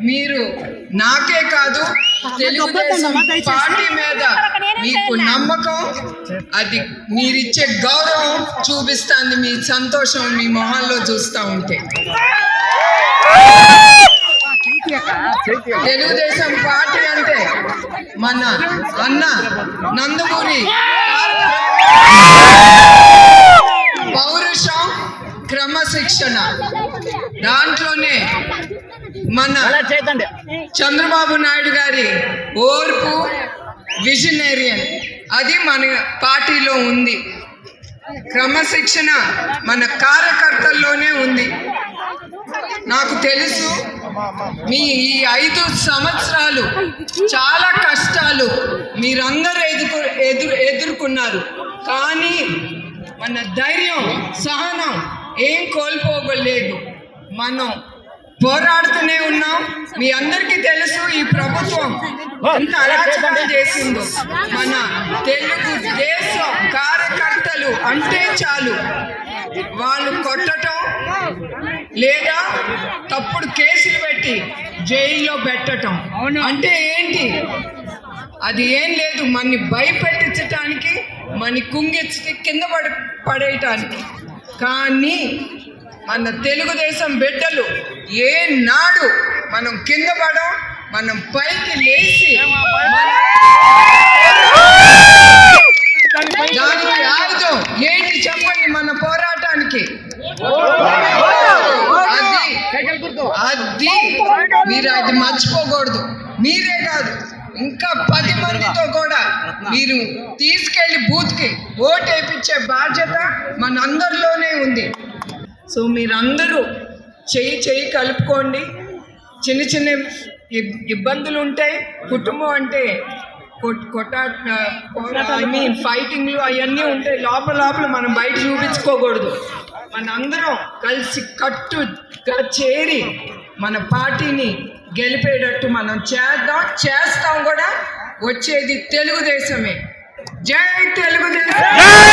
మీరు నాకే కాదు తెలుగుదేశం పార్టీ మీద మీకు నమ్మకం అది మీరిచ్చే గౌరవం చూపిస్తాంది మీ సంతోషం మీ మొహాల్లో చూస్తూ ఉంటే. తెలుగుదేశం పార్టీ అంటే మన అన్న నందమూరి క్రమశిక్షణ దాంట్లోనే మన చంద్రబాబు నాయుడు గారి ఓర్పు విజనరేరియన్ అది మన పార్టీలో ఉంది. క్రమశిక్షణ మన కార్యకర్తల్లోనే ఉంది. నాకు తెలుసు మీ ఈ ఐదు సంవత్సరాలు చాలా కష్టాలు మీరందరూ ఎదురు ఎదురు ఎదుర్కొన్నారు. కానీ మన ధైర్యం సహనం ఏం కోల్పోగలేదు మనం పోరాడుతూనే ఉన్నాం. మీ అందరికీ తెలుసు ఈ ప్రభుత్వం ఎంత అరాచకాలు చేసిందో. మన తెలుగు దేశం కార్యకర్తలు అంటే చాలు. వాళ్ళు కొట్టటం లేదా తప్పుడు కేసులు పెట్టి జైల్లో పెట్టటం. అంటే ఏంటి? అది ఏం లేదు. మన్ని భయపెట్టించటానికి మన్ని కుంగించి కింద పడ పడేయటానికి. కానీ మన తెలుగుదేశం బిడ్డలు ఏ నాడు మనం కింద పడం మనం పైకి లేచి దానికి ఆయుధం ఏంటి చెప్పండి మన పోరాటానికి? అది అది మీరు అది మర్చిపోకూడదు. మీరే కాదు. ఇంకా పది మందితో కూడా మీరు తీసుకెళ్ళి బూత్కి ఓటు వేయించే బాధ్యత మనందరిలోనే ఉంది. సో మీరందరూ చెయ్యి చెయ్యి కలుపుకోండి. చిన్న చిన్న ఇబ్బందులు ఉంటాయి కుటుంబం అంటే కొట్- కొట్ట ఐ మీన్ ఫైటింగ్లు అవన్నీ ఉంటాయి. లోపల లోపల మనం బయట చూపించుకోకూడదు. మనందరం కలిసి కట్టుగా చేరి మన పార్టీని గెలిపేటట్టు మనం చేద్దాం చేస్తాం కూడా. వచ్చేది తెలుగుదేశమే. జై తెలుగుదేశం!